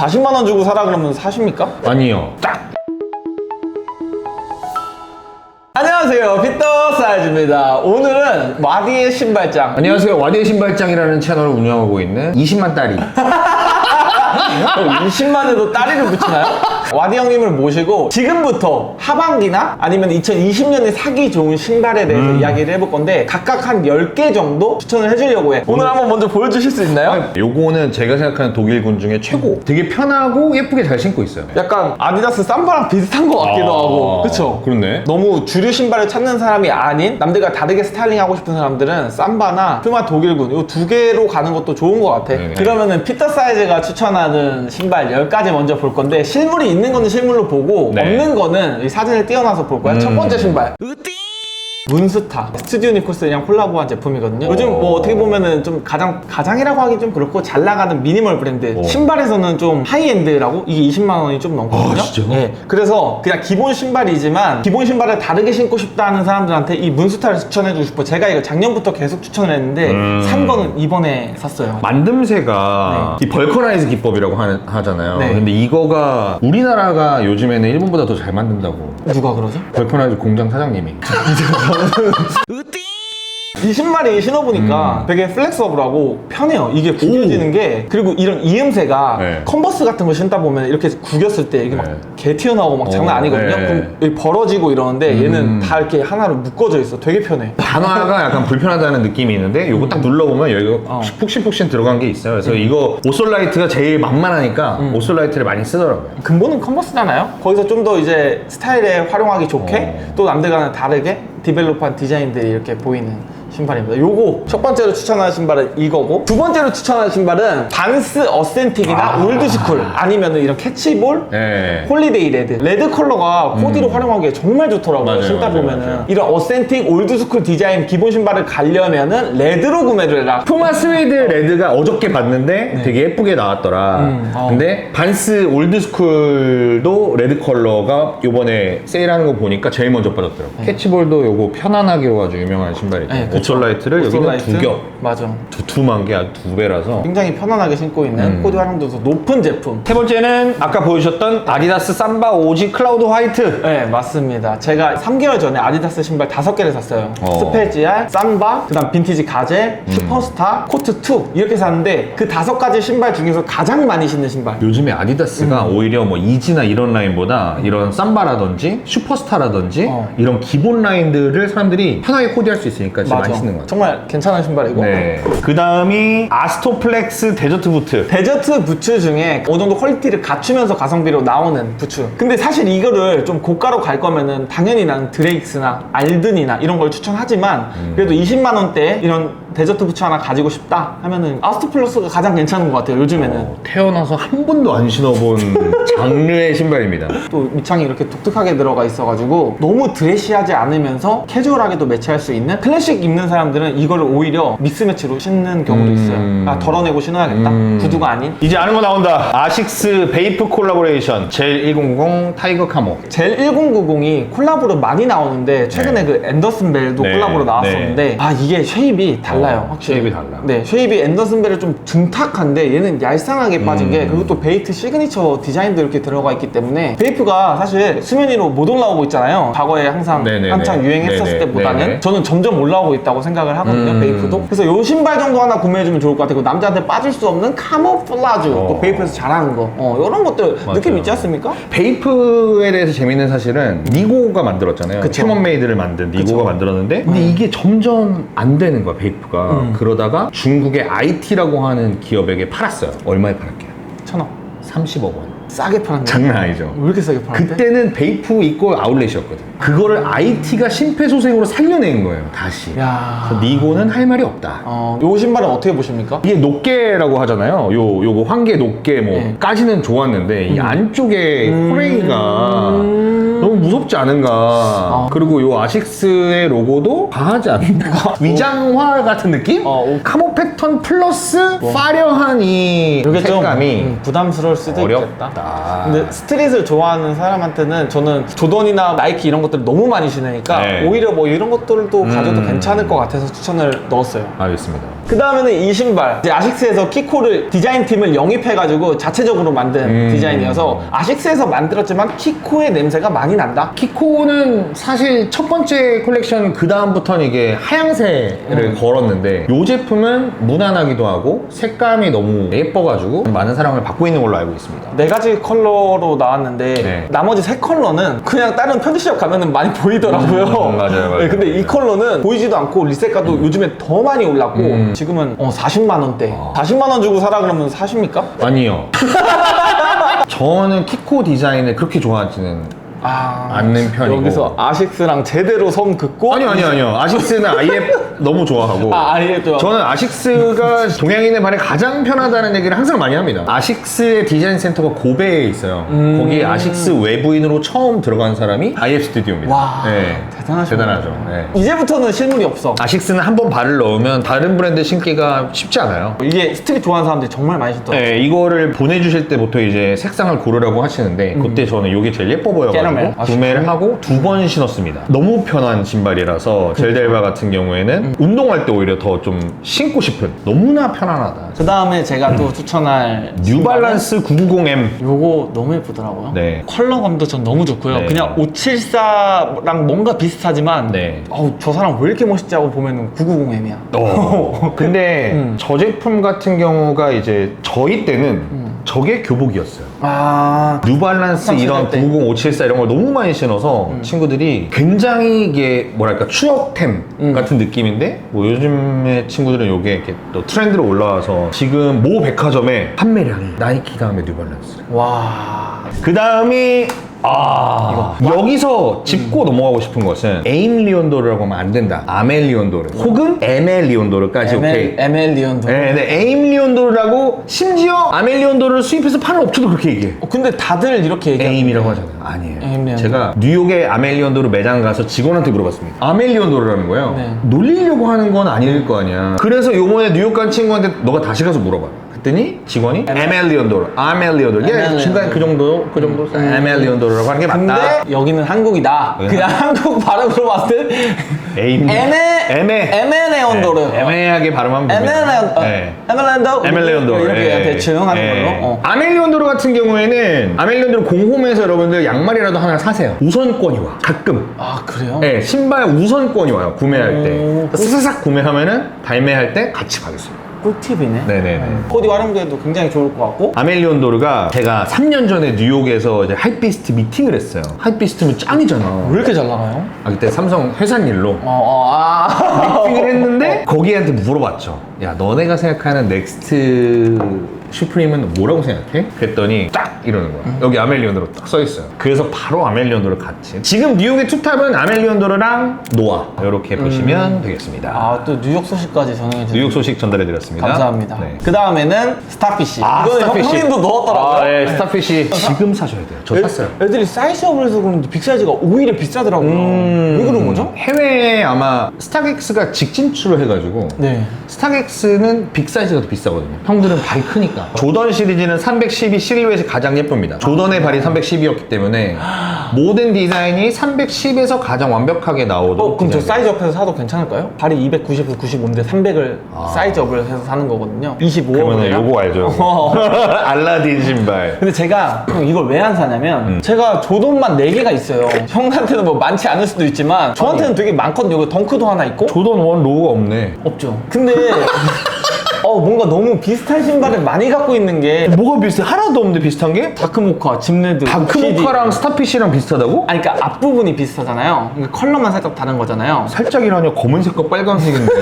40만 원 주고 사라 그러면 사십니까? 아니요. 안녕하세요 피터 사이즈입니다 오늘은 마디의 신발장 안녕하세요. 와디의 신발장이라는 채널을 운영하고 있는 20만 딸이. 20만에도 따리를 붙이나요? 와디 형님을 모시고 지금부터 하반기나 아니면 2020년에 사기 좋은 신발에 대해서 이야기를 해볼 건데 각각 한 10개 정도 추천을 해주려고 해 오늘 한번 먼저 보여주실 수 있나요? 요거는 제가 생각하는 독일군 중에 최고. 되게 편하고 예쁘게 잘 신고 있어요. 약간 아디다스 삼바랑 비슷한 것 같기도 하고 그쵸? 그렇네. 너무 주류 신발을 찾는 사람이 아닌 남들과 다르게 스타일링 하고 싶은 사람들은 삼바나 퓨마 독일군 이 두 개로 가는 것도 좋은 것 같아 네네. 그러면은 피터 사이즈가 추천하는 신발 10가지 먼저 볼 건데 실물이 있는 거는 실물로 보고 네. 없는 거는 이 사진을 띄워놔서 볼 거야. 첫 번째 신발 문스타 스튜디오 니콜스랑 콜라보한 제품이거든요 요즘 뭐 어떻게 보면은 좀 가장 가장이라고 하기 좀 그렇고 잘 나가는 미니멀 브랜드 오. 신발에서는 좀 하이엔드라고 이게 20만 원이 좀 넘거든요 아, 진짜요? 네. 그래서 그냥 기본 신발이지만 기본 신발을 다르게 신고 싶다 하는 사람들한테 이 문스타를 추천해주고 싶어 제가 이거 작년부터 계속 추천을 했는데 음. 산 거는 이번에 샀어요 만듦새가 이 벌커나이즈 기법이라고 하, 하잖아요. 네. 근데 이거가 우리나라가 요즘에는 일본보다 더 잘 만든다고. 누가 그러죠? 벌커나이즈 공장 사장님이. 이 신발이 신어보니까 음. 되게 플렉서블하고 편해요. 이게 구겨지는 게 그리고 이런 이음새가 네. 컨버스 같은 거 신다 보면 이렇게 구겼을 때 이게 네. 막개 튀어나오고 막 장난 어, 아니거든요. 네. 그럼 여기 벌어지고 이러는데 얘는 음. 다 이렇게 하나로 묶어져 있어. 되게 편해. 단화가 약간 불편하다는 느낌이 있는데 요거 딱 눌러보면 여기가 어. 푹신푹신 들어간 게 있어요. 그래서 이거 오솔라이트가 제일 만만하니까 오솔라이트를 많이 쓰더라고요. 근본은 컨버스잖아요. 거기서 좀 더 이제 스타일에 활용하기 좋게 어. 또 남들과는 다르게 디벨롭한 디자인들이 이렇게 보이는 신발입니다. 요거 첫 번째로 추천하는 신발은 이거고 두 번째로 추천하는 신발은 반스 어센틱이나 아. 올드스쿨 아니면은 이런 캐치볼 네. 홀리데이 레드 레드 컬러가 코디로 활용하기에 정말 좋더라고요 맞아요, 신다 맞아요, 보면은 맞아요. 이런 어센틱 올드스쿨 디자인 기본 신발을 가려면은 레드로 구매를 해라 푸마 스웨이드 레드가 어저께 봤는데 되게 예쁘게 나왔더라. 네. 음, 어. 근데 반스 올드스쿨도 레드 컬러가 요번에 세일하는 거 보니까 제일 먼저 빠졌더라고. 캐치볼도 요거 편안하게로 아주 유명한 신발이고 네. 오솔라이트를 여기는 오솔라이트. 두 겹. 맞아 두툼한 게 아주 두 배라서 굉장히 편안하게 신고 있는 음. 코디 활용도도 높은 제품 세 번째는 아까 보여주셨던 아디다스 삼바 오지 클라우드 화이트 네 맞습니다 제가 3개월 전에 아디다스 신발 5개를 샀어요 어. 스페지알, 삼바, 그 다음 빈티지 가젤, 슈퍼스타, 코트2 이렇게 샀는데 그 다섯 가지 신발 중에서 가장 많이 신는 신발 요즘에 아디다스가 음. 오히려 뭐 이지나 이런 라인보다 이런 삼바라든지 슈퍼스타라든지 어. 이런 기본 라인들을 사람들이 편하게 코디할 수 있으니까 지금 많이 신는 것 같아요. 정말 괜찮은 신발이고 네. 그 다음이 아스토플렉스 데저트 부트. 데저트 부츠 중에 어느 정도 퀄리티를 갖추면서 가성비로 나오는 부츠. 근데 사실 이거를 좀 고가로 갈 거면은 당연히 난 드레익스나 알든이나 이런 걸 추천하지만 음. 그래도 20만 원대 이런 데저트 부츠 하나 가지고 싶다 하면은 아스토플러스가 가장 괜찮은 것 같아요. 요즘에는 태어나서 한 번도 안 신어본 장르의 신발입니다. 또 밑창이 이렇게 독특하게 들어가 있어가지고 너무 드레시하지 않으면서 캐주얼하게도 매치할 수 있는 클래식 입는 사람들은 이거를 오히려 믹스 매치로 신는 경우도 음. 있어요. 아 덜어내고 신어야겠다. 음. 구두가 아닌. 이제 아는 거 나온다. 아식스 베이프 콜라보레이션 젤 100 타이거 카모. 젤 1090이 콜라보로 많이 나오는데 최근에 그 앤더슨 벨도 네, 콜라보로 나왔었는데 아 이게 쉐입이 달라요 어, 확실히 쉐입이 달라. 네 쉐입이 앤더슨 벨은 좀 둔탁한데 얘는 얄쌍하게 빠진 음. 게 그리고 또 베이트 시그니처 디자인도 이렇게 들어가 있기 때문에 베이프가 사실 수면 위로 못 올라오고 있잖아요 과거에 항상 네네네. 한창 유행했었을 네네. 때보다는 네네. 저는 점점 올라오고 있다고 생각을 하거든요 음. 베이프도 그래서 요 신발 정도 하나 구매해주면 좋을 것 같아요 그리고 남자한테 빠질 수 없는 카모플라주 어. 또 베이프에서 잘하는 거 어, 이런 것들 느낌 맞아요. 있지 않습니까? 베이프에 대해서 재밌는 사실은 니고가 만들었잖아요. 그쵸. 휴먼메이드를 만든 니고가. 만들었는데 근데 이게 점점 안 되는 거야 베이프가. 음. 그러다가 중국의 IT라고 하는 기업에게 팔았어요. 얼마에 팔았게요? 천억 30억 원. 싸게 팔았네 장난 아니죠. 왜 이렇게 싸게 팔았대? 그때는 베이프 있고 아울렛이었거든. 그거를 IT가 심폐소생으로 살려낸 거예요. 다시. 야. 니고는 할 말이 없다. 어, 요 신발은 어떻게 보십니까? 이게 높게라고 하잖아요. 요 요거 환계 높게 네. 뭐까지는 좋았는데 음. 이 안쪽에 호레이가 무섭지 않은가. 아. 그리고 요 아식스의 로고도 과하지 않는가. 위장화 같은 느낌? 어, 오. 카모 패턴 플러스 화려한 이 이게 좀 색감이 음, 부담스러울 수도 있겠다. 어렵다. 근데 스트릿을 좋아하는 사람한테는 저는 조던이나 나이키 이런 것들을 너무 많이 신으니까 네. 오히려 뭐 이런 것들도 가져도 음. 괜찮을 것 같아서 추천을 넣었어요. 알겠습니다. 그 다음에는 이 신발. 이제 아식스에서 키코를 디자인 팀을 영입해가지고 자체적으로 만든 음. 디자인이어서 아식스에서 만들었지만 키코의 냄새가 많이 난다? 키코는 사실 첫 번째 콜렉션 그 다음부터는 이게 하향세를 걸었는데 이 제품은 무난하기도 하고 색감이 너무 예뻐가지고 많은 사랑을 받고 있는 걸로 알고 있습니다. 네 가지 컬러로 나왔는데 네. 나머지 세 컬러는 그냥 다른 편집샵 가면은 많이 보이더라고요. 음, 맞아요, 맞아요. 네, 근데 이 컬러는 보이지도 않고 리셋가도 요즘에 더 많이 올랐고 음. 지금은 어, 40만 원대. 아. 40만 원 주고 사라 그러면 사십니까? 아니요. 저는 키코 디자인을 그렇게 좋아하지는 아, 않는 편이고. 여기서 아식스랑 제대로 선 긋고 아니요, 아니요, 아니요. 아식스는 아예 너무 좋아하고. 아, 아예 또 저는 아식스가 동양인의 발에 가장 편하다는 얘기를 항상 많이 합니다. 아식스의 디자인 센터가 고베에 있어요. 음. 거기 아식스 외부인으로 처음 들어간 사람이 IF 스튜디오입니다. 와, 네. 대단하시네. 대단하죠. 네. 이제부터는 실물이 없어. 아식스는 한 번 발을 넣으면 다른 브랜드 신기가 쉽지 않아요. 이게 스트릿 좋아하는 사람들이 정말 많이 신더라고요. 네, 이거를 보내주실 때부터 이제 색상을 고르라고 하시는데 그때 저는 이게 제일 예뻐 보여가지고? 아, 구매를 하고 두 번 신었습니다. 너무 편한 신발이라서 젤델바 같은 경우에는 운동할 때 오히려 더 좀 신고 싶은 너무나 편안하다. 그 다음에 제가 또 추천할 뉴발란스 990M 요거 너무 예쁘더라고요. 네. 컬러감도 전 너무 좋고요. 네. 그냥 574랑 뭔가 비슷하지만 네. 어우, 저 사람 왜 이렇게 멋있지 하고 보면은 990M이야. 어. 근데 음. 저 제품 같은 경우가 이제 저희 때는 저게 교복이었어요. 아. 뉴발란스 삼십 이런 살 때. 990, 574 이런 걸 너무 많이 신어서 친구들이 굉장히 이게 뭐랄까 추억템 음. 같은 느낌인데 뭐 요즘의 친구들은 이게 이렇게 또 트렌드로 올라와서 지금 모 백화점에 판매량이 나이키 다음에 뉴발란스. 와. 그 다음이 아 여기서 짚고 넘어가고 싶은 것은 에임 리온도르라고 하면 안 된다. 아멜 리온도르 혹은 에멜 리온도르까지 오케이. ML, 리온도. 네, 네, 에임 리온도르라고 심지어 아멜 리온도르를 수입해서 파는 업체도 그렇게 얘기해. 어, 근데 다들 이렇게 얘기해요. 에임이라고 하잖아요. 아니에요. 에임 리온도르. 제가 뉴욕의 아멜 리온도르 매장 가서 직원한테 물어봤습니다. 아멜 리온도르라는 거예요. 네. 놀리려고 하는 건 아닐 거 아니야. 그래서 요번에 뉴욕 간 친구한테 너가 다시 가서 물어봐. 그랬더니 직원이 에멜리온도르, 아멜리온도르. 예, 에멜리온도르. 중간 그 정도, 그 정도. 에멜리온도르라고 하는 게 근데 맞다. 여기는 한국이다. 네. 그냥 한국 발음으로 봤을 때 에임. 에메 에메. 에메 레온 도르. 네, 애매하게 발음하면 에메 됩니다. 레온 어, 네. 에멜랜더 아멜리온도르 이렇게 예. 대충 하는 예. 걸로. 어. 아멜리온 도르 같은 경우에는 아멜리온 도르 공홈에서 여러분들 양말이라도 하나 사세요. 우선권이 와. 가끔. 아 그래요? 네, 신발 우선권이 와요. 구매할 때. 오. 스사삭 구매하면은 발매할 때 같이 받으세요. 꿀팁이네. 네네네. 코디 활용도에도 굉장히 좋을 것 같고. 아멜리온 도르가 제가 3년 전에 뉴욕에서 이제 하이피스트 미팅을 했어요. 하이피스트면 짱이잖아. 왜 이렇게 잘 나가요? 아, 그때 삼성 회사 일로 어, 어, 아. 미팅을 했는데 거기한테 물어봤죠. 야, 너네가 생각하는 넥스트 슈프림은 뭐라고 생각해? 그랬더니 딱 이러는 거야. 여기 아멜리온도르 딱써 있어요. 그래서 바로 아멜리온도르 갔지. 지금 뉴욕의 투탑은 아멜리온도르랑 노아 이렇게 보시면 되겠습니다. 아, 또 뉴욕 소식까지 전해주세요. 뉴욕 소식 전달해 드렸습니다. 감사합니다. 네. 그 다음에는 스타피쉬. 이거는 형님도 넣었더라고요. 아, 예, 스타피쉬 지금 사셔야 돼요. 저 샀어요. 애, 애들이 사이즈업을 해서 그런지 빅사이즈가 오히려 비싸더라고요. 왜 그런 거죠? 해외에 아마 스타렉스가 직진출을 해가지고 네. 스타렉스는 빅 사이즈가 더 비싸거든요. 형들은 발이 크니까. 조던 시리즈는 312 실루엣이 가장 예쁩니다. 조던의 발이 310이었기 때문에 모든 디자인이 310에서 가장 완벽하게 나오도록. 어, 그럼 저 사이즈업해서 사도 괜찮을까요? 발이 290에서 95인데 300을 사이즈업을 해서 사는 거거든요. 25. 아. 그러면 요거 알죠? 요거. 어. 알라딘 신발. 근데 제가 형 이걸 왜 안 사냐면 음. 제가 조던만 4개가 있어요. 형한테는 뭐 많지 않을 수도 있지만 저한테는 되게 많거든요. 여기 덩크도 하나 있고 조던 원 로고가 없네. 없죠. 근데 어 뭔가 너무 비슷한 신발을 많이 갖고 있는 게 뭐가 비슷해? 하나도 없는데 비슷한 게? 다크모카, 짐레드, 다크모카랑 스타피쉬랑 비슷하다고? 아니 그러니까 앞부분이 비슷하잖아요. 그러니까 컬러만 살짝 다른 거잖아요. 살짝이라뇨 검은색과 빨간색인데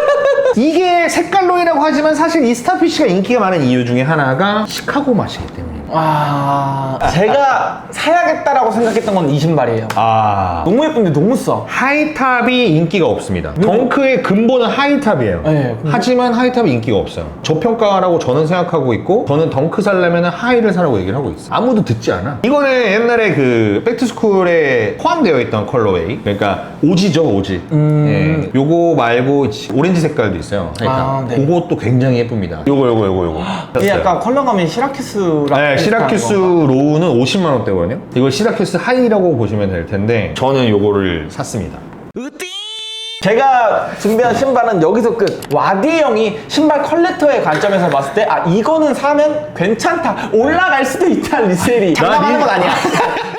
이게 색깔론이라고 하지만 사실 이 스타피쉬가 인기가 많은 이유 중에 하나가 시카고 맛이기 때문에 와 제가 사야겠다라고 생각했던 건 이 신발이에요. 아. 너무 예쁜데 너무 싸. 하이탑이 인기가 없습니다. 덩크의 근본은 하이탑이에요. 네, 하지만 하이탑이 인기가 없어요. 저평가라고 저는 생각하고 있고 저는 덩크 살려면 하이를 사라고 얘기를 하고 있어요. 아무도 듣지 않아. 이거는 옛날에 그 백투스쿨에 포함되어 있던 컬러웨이. 그러니까 오지죠 오지. 음. 예. 요거 말고 오렌지 색깔도 있어요 하이탑. 아, 네. 그것도 굉장히 예쁩니다. 요거 요거 요거 요거. 이게 약간 컬러감이 시라큐스랑 네, 시라큐스 건가? 로우는 50만 원대거든요. 이걸 시라큐스 하이라고 보시면 될 텐데 저는 요거를 샀습니다. 제가 준비한 신발은 여기서 끝. 와디 형이 신발 컬렉터의 관점에서 봤을 때, 아, 이거는 사면 괜찮다. 올라갈 수도 있다, 리셀이. 장담하는 건 아니야.